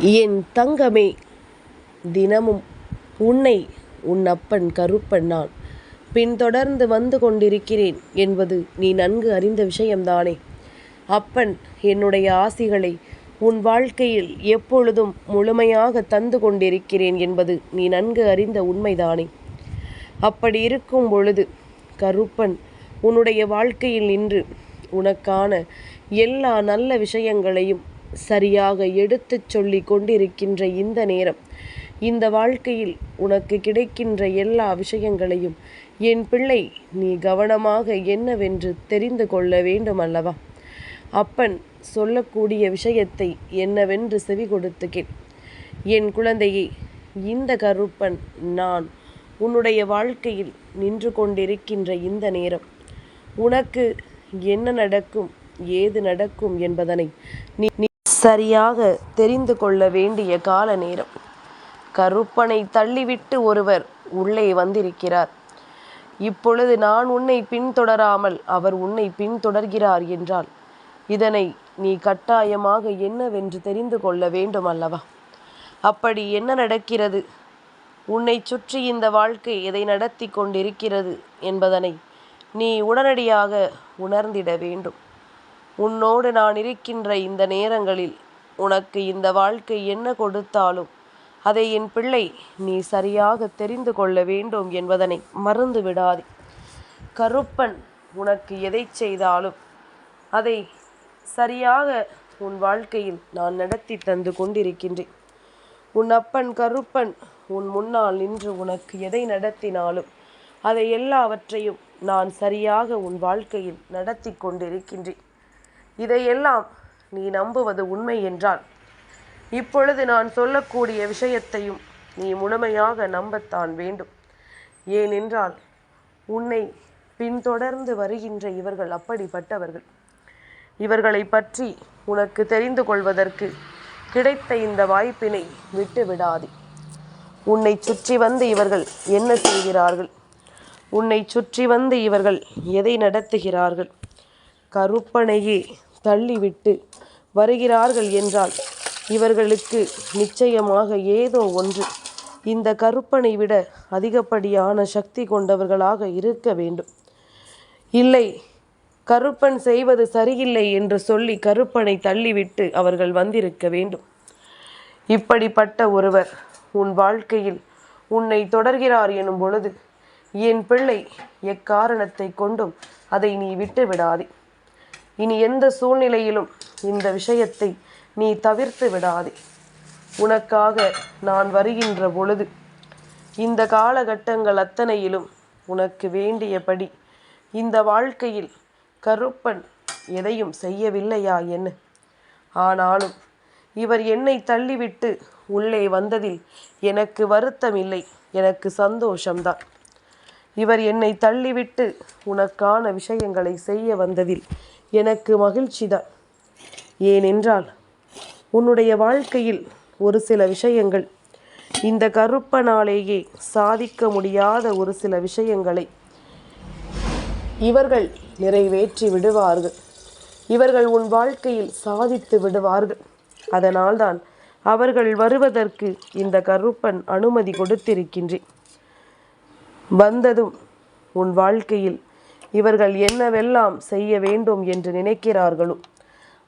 என் தங்கமே தினமும் உன்னை உன் அப்பன் கருப்பன் நான். பின்தொடர்ந்து வந்து கொண்டிருக்கிறேன் என்பது நீ நன்கு அறிந்த விஷயம்தானே. அப்பன் என்னுடைய ஆசிகளை உன் வாழ்க்கையில் எப்பொழுதும் முழுமையாக தந்து கொண்டிருக்கிறேன் என்பது நீ நன்கு அறிந்த உண்மைதானே. அப்படி இருக்கும் பொழுது கருப்பன் உன்னுடைய வாழ்க்கையில் நின்று உனக்கான எல்லா நல்ல விஷயங்களையும் சரியாக எடுத்துச் சொல்லி கொண்டிருக்கின்ற இந்த நேரம் இந்த வாழ்க்கையில் உனக்கு கிடைக்கின்ற எல்லா விஷயங்களையும் என் பிள்ளை நீ கவனமாக என்னவென்று தெரிந்து கொள்ள வேண்டும் அல்லவா? அப்பன் சொல்லக்கூடிய விஷயத்தை என்னவென்று செவி கொடுத்து கேள். என் குழந்தையே இந்த கருப்பன் நான் உன்னுடைய வாழ்க்கையில் நின்று கொண்டிருக்கின்ற இந்த நேரம் உனக்கு என்ன நடக்கும் ஏது நடக்கும் என்பதனை நீ நீ சரியாக தெரிந்து கொள்ள வேண்டிய கால நேரம். கருப்பனை தள்ளிவிட்டு ஒருவர் உள்ளே வந்திருக்கிறார். இப்பொழுது நான் உன்னை பின்தொடராமல் அவர் உன்னை பின்தொடர்கிறார் என்றால் இதனை நீ கட்டாயமாக என்னவென்று தெரிந்து கொள்ள வேண்டும் அல்லவா? அப்படி என்ன நடக்கிறது? உன்னை சுற்றி இந்த வாழ்க்கை எதை நடத்தி கொண்டிருக்கிறது என்பதனை நீ உடனடியாக உணர்ந்திட வேண்டும். உன்னோடு நான் இருக்கின்ற இந்த நேரங்களில் உனக்கு இந்த வாழ்க்கை என்ன கொடுத்தாலும் அதை என் பிள்ளை நீ சரியாக தெரிந்து கொள்ள வேண்டும் என்பதனை மறந்து விடாதே. கருப்பன் உனக்கு எதை செய்தாலும் அதை சரியாக உன் வாழ்க்கையில் நான் நடத்தி தந்து கொண்டிருக்கின்றேன். உன் அப்பன் கருப்பன் உன் முன்னால் நின்று உனக்கு எதை நடத்தினாலும் அதை எல்லாவற்றையும் நான் சரியாக உன் வாழ்க்கையில் நடத்தி கொண்டிருக்கின்றேன். இதையெல்லாம் நீ நம்புவது உண்மை என்றால் இப்பொழுது நான் சொல்லக்கூடிய விஷயத்தையும் நீ முழுமையாக நம்பத்தான் வேண்டும். ஏனென்றால் உன்னை பின்தொடர்ந்து வருகின்ற இவர்கள் அப்படிப்பட்டவர்கள். இவர்களை பற்றி உனக்கு தெரிந்து கொள்வதற்கு கிடைத்த இந்த வாய்ப்பினை விட்டு விடாதே. உன்னை சுற்றி வந்து இவர்கள் என்ன செய்கிறார்கள்? உன்னை சுற்றி வந்து இவர்கள் எதை நடத்துகிறார்கள்? கருப்பனையே தள்ளிவிட்டு வருகிறார்கள் என்றால் இவர்களுக்கு நிச்சயமாக ஏதோ ஒன்று. இந்த கருப்பனை விட அதிகப்படியான சக்தி கொண்டவர்களாக இருக்க வேண்டும். இல்லை கருப்பன் செய்வது சரியில்லை என்று சொல்லி கருப்பனை தள்ளிவிட்டு அவர்கள் வந்திருக்க வேண்டும். இப்படிப்பட்ட ஒருவர் உன் வாழ்க்கையில் உன்னை தொடர்கிறார் எனும் பொழுது என் பிள்ளை எக்காரணத்தை கொண்டும் அதை நீ விட்டு விடாதே இனி எந்த சூழ்நிலையிலும் இந்த விஷயத்தை நீ தவிர்த்து விடாதே. உனக்காக நான் வருகின்ற பொழுது இந்த காலகட்டங்கள் அத்தனையிலும் உனக்கு வேண்டியபடி இந்த வாழ்க்கையில் கருப்பன் எதையும் செய்யவில்லையா என்ன? ஆனாலும் இவர் என்னை தள்ளிவிட்டு உள்ளே வந்ததில் எனக்கு வருத்தம் இல்லை எனக்கு சந்தோஷம்தான். இவர் என்னை தள்ளிவிட்டு உனக்கான விஷயங்களை செய்ய வந்ததில் எனக்கு மகிழ்ச்சிதான். ஏனென்றால் உன்னுடைய வாழ்க்கையில் ஒரு சில விஷயங்கள் இந்த கருப்பனாலேயே சாதிக்க முடியாத ஒரு சில விஷயங்களை இவர்கள் நிறைவேற்றி விடுவார்கள். இவர்கள் உன் வாழ்க்கையில் சாதித்து விடுவார்கள். அதனால்தான் அவர்கள் வருவதற்கு இந்த கருப்பன் அனுமதி கொடுத்திருக்கின்றேன். வந்ததும் உன் வாழ்க்கையில் இவர்கள் என்னவெல்லாம் செய்ய வேண்டும் என்று நினைக்கிறார்களோ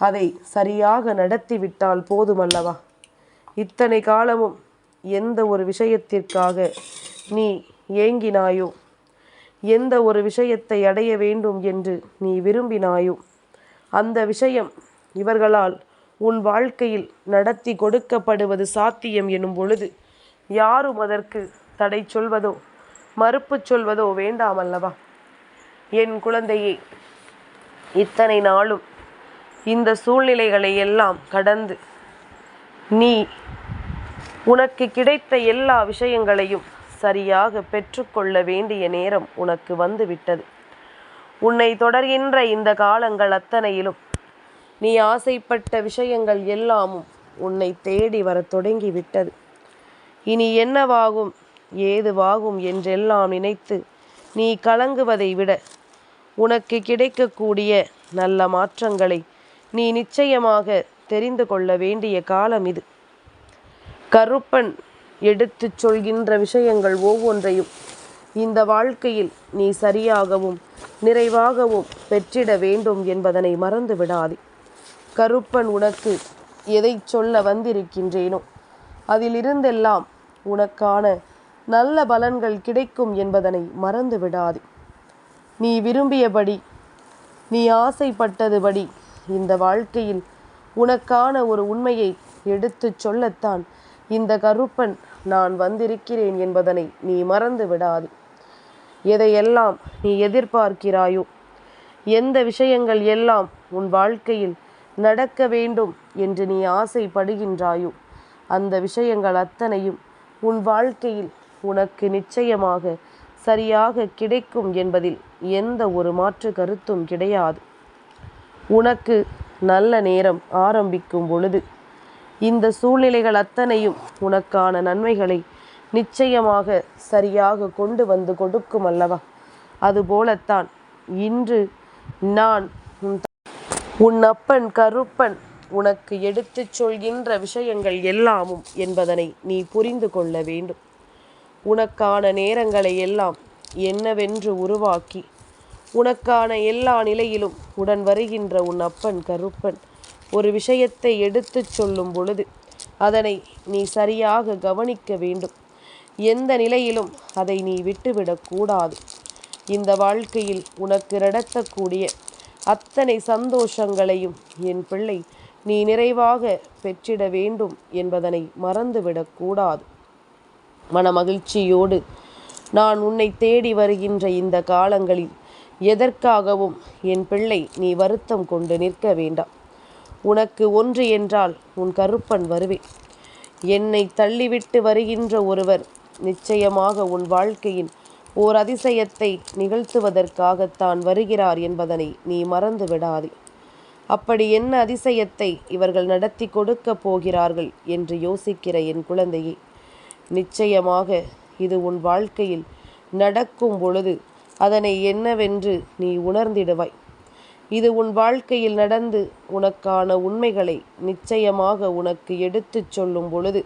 அதை சரியாக நடத்திவிட்டால் போதுமல்லவா? இத்தனை காலமும் எந்த ஒரு விஷயத்திற்காக நீ ஏங்கினாயோ எந்த ஒரு விஷயத்தை அடைய வேண்டும் என்று நீ விரும்பினாயோ அந்த விஷயம் இவர்களால் உன் வாழ்க்கையில் நடத்தி கொடுக்கப்படுவது சாத்தியம் எனும் பொழுது யாரும் அதற்கு தடை சொல்வதோ மறுப்பு சொல்வதோ வேண்டாமல்லவா? என் குழந்தையே இத்தனை நாளும் இந்த சூழ்நிலைகளை எல்லாம் கடந்து நீ உனக்கு கிடைத்த எல்லா விஷயங்களையும் சரியாக பெற்றுக்கொள்ள வேண்டிய நேரம் உனக்கு வந்துவிட்டது. உன்னை தொடர்கின்ற இந்த காலங்கள் அத்தனையிலும் நீ ஆசைப்பட்ட விஷயங்கள் எல்லாமும் உன்னை தேடி வரத் தொடங்கிவிட்டது. இனி என்னவாகும் ஏதுவாகும் என்றெல்லாம் நினைத்து நீ கலங்குவதை விட உனக்கு கிடைக்கக்கூடிய நல்ல மாற்றங்களை நீ நிச்சயமாக தெரிந்து கொள்ள வேண்டிய காலம் இது. கருப்பன் எடுத்துச் சொல்கின்ற விஷயங்கள் ஒவ்வொன்றையும் இந்த வாழ்க்கையில் நீ சரியாகவும் நிறைவாகவும் பெற்றிட வேண்டும் என்பதனை மறந்து விடாதே. கருப்பன் உனக்கு எதை சொல்ல வந்திருக்கின்றேனோ அதிலிருந்தெல்லாம் உனக்கான நல்ல பலன்கள் கிடைக்கும் என்பதனை மறந்து விடாதே. நீ விரும்பியபடி நீ ஆசைப்பட்டதுபடி இந்த வாழ்க்கையில் உனக்கான ஒரு உண்மையை எடுத்துச் சொல்லத்தான். இந்த கருப்பன் நான் வந்திருக்கிறேன் என்பதனை நீ மறந்து விடாது. எதையெல்லாம் நீ எதிர்பார்க்கிறாயோ எந்த விஷயங்கள் எல்லாம் உன் வாழ்க்கையில் நடக்க வேண்டும் என்று நீ ஆசைப்படுகின்றாயோ அந்த விஷயங்கள் அத்தனையும் உன் வாழ்க்கையில் உனக்கு நிச்சயமாக சரியாக கிடைக்கும் என்பதில் எந்த ஒரு மாற்று கருத்தும் கிடையாது. உனக்கு நல்ல நேரம் ஆரம்பிக்கும் பொழுது இந்த சூழ்நிலைகள் அத்தனையும் உனக்கான நன்மைகளை நிச்சயமாக சரியாக கொண்டு வந்து கொடுக்கும் அல்லவா? அதுபோலத்தான் இன்று நான் உன் அப்பன் கருப்பன் உனக்கு எடுத்துச் சொல்கின்ற விஷயங்கள் எல்லாமும் என்பதனை நீ புரிந்து கொள்ள வேண்டும். உனக்கான நேரங்களை எல்லாம் என்னவென்று உருவாக்கி உனக்கான எல்லா நிலையிலும் உடன் வருகின்ற உன் அப்பன் கருப்பன் ஒரு விஷயத்தை எடுத்துச் சொல்லும் பொழுது அதனை நீ சரியாக கவனிக்க வேண்டும். எந்த நிலையிலும் அதை நீ விட்டுவிடக்கூடாது இந்த வாழ்க்கையில் உனக்கு நடத்தக்கூடிய அத்தனை சந்தோஷங்களையும் என் பிள்ளை நீ நிறைவாக பெற்றிட வேண்டும் என்பதனை மறந்துவிடக்கூடாது மனமகிழ்ச்சியோடு நான் உன்னை தேடி வருகின்ற இந்த காலங்களில் எதற்காகவும் என் பிள்ளை நீ வருத்தம் கொண்டு நிற்க வேண்டாம். உனக்கு ஒன்று என்றால் உன் கருப்பன் வருவேன். என்னை தள்ளிவிட்டு வருகின்ற ஒருவர் நிச்சயமாக உன் வாழ்க்கையின் ஓர் அதிசயத்தை நிகழ்த்துவதற்காகத்தான் வருகிறார் என்பதனை நீ மறந்து விடாதே. அப்படி என்ன அதிசயத்தை இவர்கள் நடத்தி கொடுக்கப் போகிறார்கள் என்று யோசிக்கிற என் குழந்தையே நிச்சயமாக இது உன் வாழ்க்கையில் நடக்கும் பொழுது அதனை என்னவென்று நீ உணர்ந்திடுவாய். இது உன் வாழ்க்கையில் நடந்து உனக்கான உண்மைகளை நிச்சயமாக உனக்கு எடுத்துச் சொல்லும் பொழுது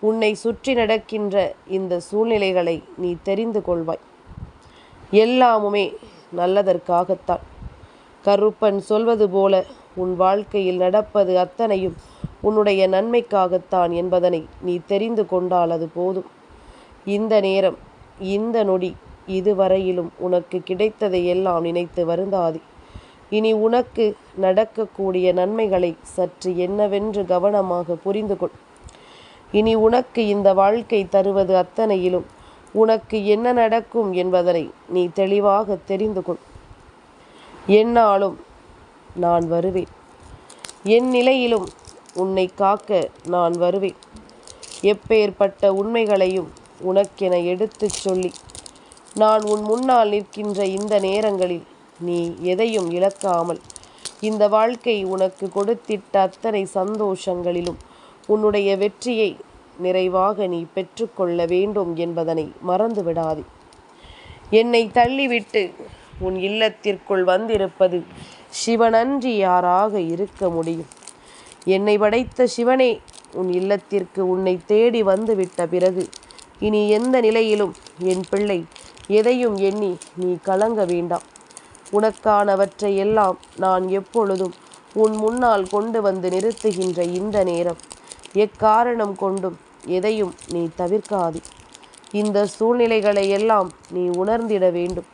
உன்னை சுற்றி நடக்கின்ற இந்த சூழ்நிலைகளை நீ தெரிந்து கொள்வாய். எல்லாமுமே நல்லதற்காகத்தான். கருப்பன் சொல்வது போல உன் வாழ்க்கையில் நடப்பது அத்தனையும் உன்னுடைய நன்மைக்காகத்தான் என்பதனை நீ தெரிந்து கொண்டால் அது போதும். இந்த நேரம் இந்த நொடி இதுவரையிலும் உனக்கு கிடைத்ததை எல்லாம் நினைத்து வருந்தாதே. இனி உனக்கு நடக்கக்கூடிய நன்மைகளை சற்று என்னவென்று கவனமாக புரிந்து கொள் இனி உனக்கு இந்த வாழ்க்கை தருவது அத்தனையிலும் உனக்கு என்ன நடக்கும் என்பதனை நீ தெளிவாக தெரிந்து கொள் என்னாலும் நான் வருவேன். என் நிலையிலும் உன்னை காக்க நான் வருவேன். எப்பேற்பட்ட உண்மைகளையும் உனக்கென எடுத்துச் சொல்லி நான் உன் முன்னால் நிற்கின்ற இந்த நேரங்களில் நீ எதையும் இழக்காமல் இந்த வாழ்க்கை உனக்கு கொடுத்திட்ட அத்தனை சந்தோஷங்களிலும் உன்னுடைய வெற்றியை நிறைவாக நீ பெற்றுக்கொள்ள வேண்டும் என்பதனை மறந்து விடாதே என்னை தள்ளிவிட்டு உன் இல்லத்திற்குள் வந்திருப்பது சிவனன்றி யாராக இருக்க முடியும்? என்னை படைத்த சிவனே உன் இல்லத்திற்கு உன்னை தேடி வந்துவிட்ட பிறகு இனி எந்த நிலையிலும் என் பிள்ளை எதையும் எண்ணி நீ கலங்க வேண்டாம். உனக்கானவற்றை எல்லாம் நான் எப்பொழுதும் உன் முன்னால் கொண்டு வந்து நிறுத்துகின்ற இந்த நேரம் எக்காரணம் கொண்டும் எதையும் நீ தவிர்க்காது. இந்த சூழ்நிலைகளை எல்லாம் நீ உணர்ந்திட வேண்டும்.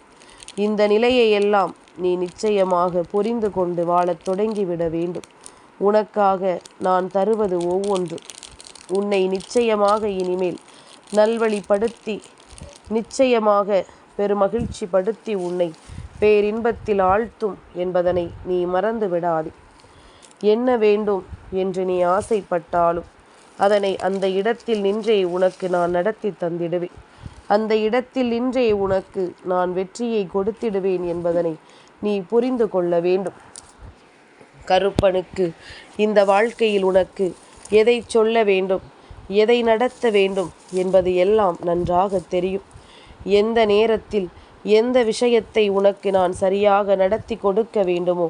இந்த நிலையை எல்லாம் நீ நிச்சயமாக புரிந்து கொண்டு வாழத் தொடங்கிவிட வேண்டும். உனக்காக நான் தருவது ஒவ்வொன்று. உன்னை நிச்சயமாக இனிமேல் நல்வழிப்படுத்தி நிச்சயமாக பெருமகிழ்ச்சி படுத்தி உன்னை பேரின்பத்தில் ஆழ்த்தும் என்பதனை நீ மறந்து விடாதே என்ன வேண்டும் என்று நீ ஆசைப்பட்டாலும் அதனை அந்த இடத்தில் நின்றே உனக்கு நான் நடத்தி தந்திடுவேன். அந்த இடத்தில் நின்றே உனக்கு நான் வெற்றியை கொடுத்திடுவேன் என்பதனை நீ புரிந்து கொள்ள வேண்டும். கருப்பனுக்கு இந்த வாழ்க்கையில் உனக்கு எதை சொல்ல வேண்டும்? எதை நடத்த வேண்டும் என்பது எல்லாம் நன்றாக தெரியும். எந்த நேரத்தில் எந்த விஷயத்தை உனக்கு நான் சரியாக நடத்தி கொடுக்க வேண்டுமோ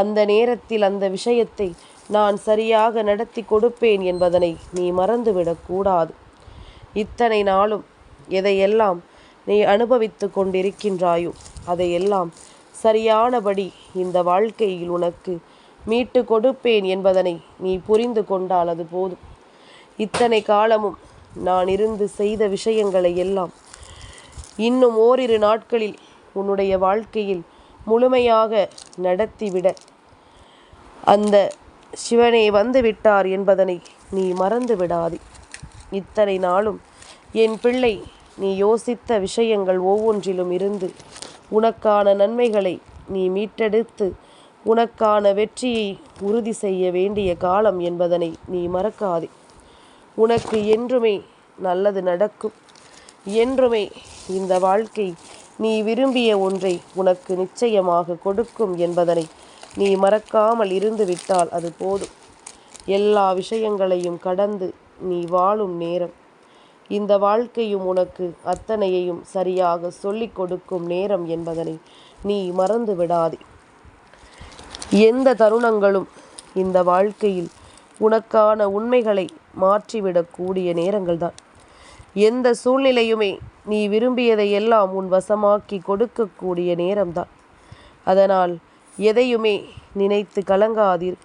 அந்த நேரத்தில் அந்த விஷயத்தை நான் சரியாக நடத்தி கொடுப்பேன் என்பதனை நீ மறந்துவிடக்கூடாது இத்தனை நாளும் எதையெல்லாம் நீ அனுபவித்து கொண்டிருக்கின்றாயோ அதையெல்லாம் சரியானபடி இந்த வாழ்க்கையில் உனக்கு மீட்டு கொடுப்பேன் என்பதனை நீ புரிந்து கொண்டால் அது போதும். இத்தனை காலமும் நான் இருந்து செய்த விஷயங்களை எல்லாம் இன்னும் ஓரிரு நாட்களில் உன்னுடைய வாழ்க்கையில் முழுமையாக நடத்திவிட. அந்த சிவனே வந்து விட்டார் என்பதனை நீ மறந்து விடாதே இத்தனை நாளும் என் பிள்ளை நீ யோசித்த விஷயங்கள் ஒவ்வொன்றிலும் இருந்து உனக்கான நன்மைகளை நீ மீட்டெடுத்து உனக்கான வெற்றியை உறுதி செய்ய வேண்டிய காலம் என்பதனை நீ மறக்காதே. உனக்கு என்றுமே நல்லது நடக்கும். என்றுமே இந்த வாழ்க்கை நீ விரும்பிய ஒன்றை உனக்கு நிச்சயமாக கொடுக்கும் என்பதனை நீ மறக்காமல் இருந்து விட்டால் அது போதும். எல்லா விஷயங்களையும் கடந்து நீ வாழும் நேரம். இந்த வாழ்க்கையும் உனக்கு அத்தனையையும் சரியாக சொல்லிக் கொடுக்கும் நேரம் என்பதனை நீ மறந்து விடாதே. எந்த தருணங்களும் இந்த வாழ்க்கையில் உனக்கான உண்மைகளை மாற்றிவிடக்கூடிய நேரங்கள்தான். எந்த சூழ்நிலையுமே நீ விரும்பியதை எல்லாம் உன் வசமாக்கி கொடுக்கக்கூடிய நேரம்தான். அதனால் எதையுமே நினைத்து கலங்காதீர்.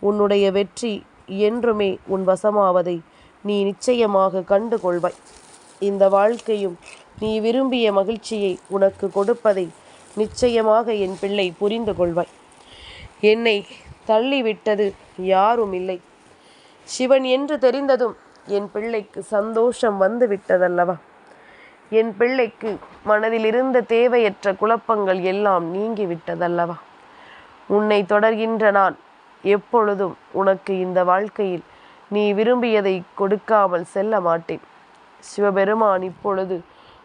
உன்னுடைய வெற்றி என்றுமே உன் வசமாவதை நீ நிச்சயமாக கண்டு கொள்வாய் இந்த வாழ்க்கையும் நீ விரும்பிய மகிழ்ச்சியை உனக்கு கொடுப்பதை நிச்சயமாக என் பிள்ளை புரிந்து கொள்வாய் என்னை தள்ளிவிட்டது யாரும் இல்லை சிவன் என்று தெரிந்ததும் என் பிள்ளைக்கு சந்தோஷம் வந்து விட்டதல்லவா என் பிள்ளைக்கு மனதில் இருந்த தேவையற்ற குழப்பங்கள் எல்லாம் நீங்கிவிட்டதல்லவா? உன்னை தொடர்கின்ற நான் எப்பொழுதும் உனக்கு இந்த வாழ்க்கையில் நீ விரும்பியதை கொடுக்காமல் செல்ல மாட்டேன். சிவபெருமான் இப்பொழுது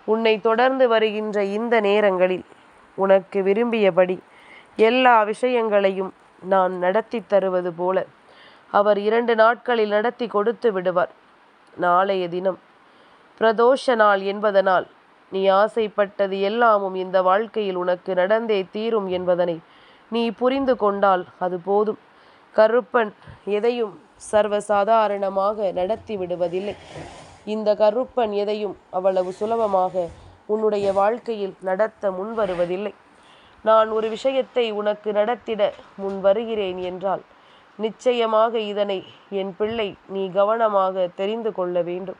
உன்னை தொடர்ந்து வருகின்ற இந்த நேரங்களில் உனக்கு விரும்பியபடி எல்லா விஷயங்களையும் நான் நடத்தி தருவது போல அவர் இரண்டு நாட்களில் நடத்தி கொடுத்து விடுவார். நாளைய தினம் பிரதோஷ நாள் என்பதனால் நீ ஆசைப்பட்டது எல்லாமும் இந்த வாழ்க்கையில் உனக்கு நடந்தே தீரும் என்பதனை நீ புரிந்து கொண்டால் அது போதும். கருப்பன் எதையும் சர்வசாதாரணமாக நடத்தி விடுவதில்லை. இந்த கருப்பன் எதையும் அவ்வளவு சுலபமாக உன்னுடைய வாழ்க்கையில் நடத்த முன்வருவதில்லை. நான் ஒரு விஷயத்தை உனக்கு நடத்திட முன் வருகிறேன் என்றால் நிச்சயமாக இதனை என் பிள்ளை நீ கவனமாக தெரிந்து கொள்ள வேண்டும்.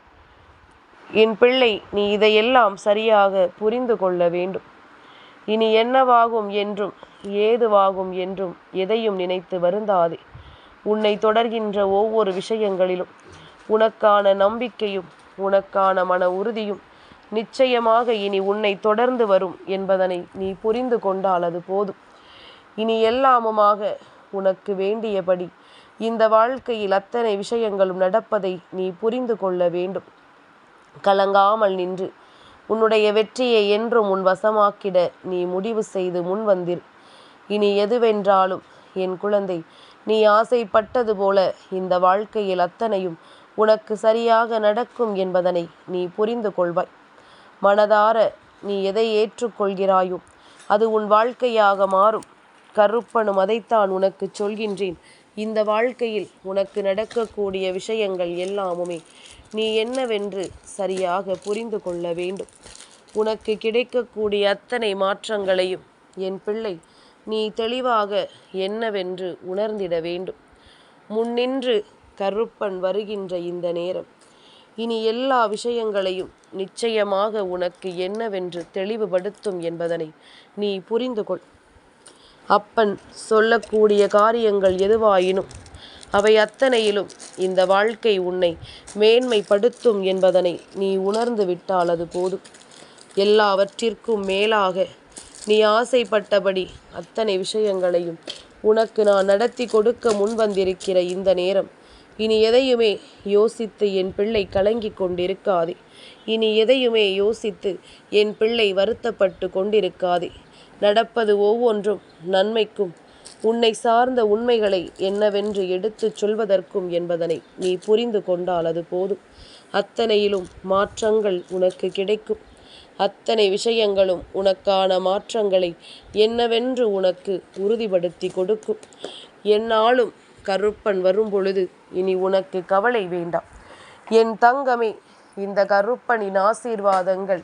என் பிள்ளை நீ இதையெல்லாம் சரியாக புரிந்து கொள்ள வேண்டும். இனி என்னவாகும் என்றும் ஏதுவாகும் என்றும் எதையும் நினைத்து வருந்தாதே. உன்னை தொடர்கின்ற ஒவ்வொரு விஷயங்களிலும் உனக்கான நம்பிக்கையும் உனக்கான மன உறுதியும் நிச்சயமாக இனி உன்னை தொடர்ந்து வரும் என்பதனை நீ புரிந்து கொண்டால் அது போதும். இனி எல்லாமுமாக உனக்கு வேண்டியபடி. இந்த வாழ்க்கையில் அத்தனை விஷயங்களும் நடப்பதை நீ புரிந்து கொள்ள வேண்டும். கலங்காமல் நின்று. உன்னுடைய வெற்றியை என்றும் உன் வசமாக்கிட நீ முடிவு செய்து முன்வந்திரு இனி எதுவென்றாலும் என் குழந்தை நீ ஆசைப்பட்டது போல இந்த வாழ்க்கையில் அத்தனையும் உனக்கு சரியாக நடக்கும் என்பதனை நீ புரிந்து கொள்வாய். மனதார நீ எதை ஏற்றுக்கொள்கிறாயோ அது உன் வாழ்க்கையாக மாறும். கருப்பனும் அதைத்தான் உனக்கு சொல்கின்றேன். இந்த வாழ்க்கையில் உனக்கு நடக்கக்கூடிய விஷயங்கள் எல்லாமுமே நீ என்னவென்று சரியாக புரிந்து கொள்ள வேண்டும். உனக்கு கிடைக்கக்கூடிய அத்தனை மாற்றங்களையும் என் பிள்ளை நீ தெளிவாக என்னவென்று உணர்ந்திட வேண்டும். முன்னின்று கருப்பன் வருகின்ற இந்த நேரம் இனி எல்லா விஷயங்களையும் நிச்சயமாக உனக்கு என்னவென்று தெளிவுபடுத்தும் என்பதனை நீ புரிந்து கொள் அப்பன் சொல்லக்கூடிய காரியங்கள் எதுவாயினும் அவை அத்தனையிலும் இந்த வாழ்க்கை உன்னை மேன்மைப்படுத்தும் என்பதனை நீ உணர்ந்து விட்டால் அது போதும். எல்லாவற்றிற்கும் மேலாக நீ ஆசைப்பட்டபடி அத்தனை விஷயங்களையும் உனக்கு நான் நடத்தி கொடுக்க முன்வந்திருக்கிற இந்த நேரம். இனி எதையுமே யோசித்து என் பிள்ளை கலங்கி கொண்டிருக்காதே. இனி எதையுமே யோசித்து என் பிள்ளை வருத்தப்பட்டு கொண்டிருக்காதே. நடப்பது ஒவ்வொன்றும் நன்மைக்கும். உன்னை சார்ந்த உண்மைகளை என்னவென்று எடுத்துச் சொல்வதற்கும் என்பதனை நீ புரிந்து கொண்டால் அது போதும். அத்தனையிலும் மாற்றங்கள் உனக்கு கிடைக்கும். அத்தனை விஷயங்களும் உனக்கான மாற்றங்களை என்னவென்று உனக்கு உறுதிப்படுத்தி கொடுக்கும். என்னாலும் கருப்பன் வரும்பொழுது இனி உனக்கு கவலை வேண்டாம். என் தங்கமே இந்த கருப்பனின் ஆசீர்வாதங்கள்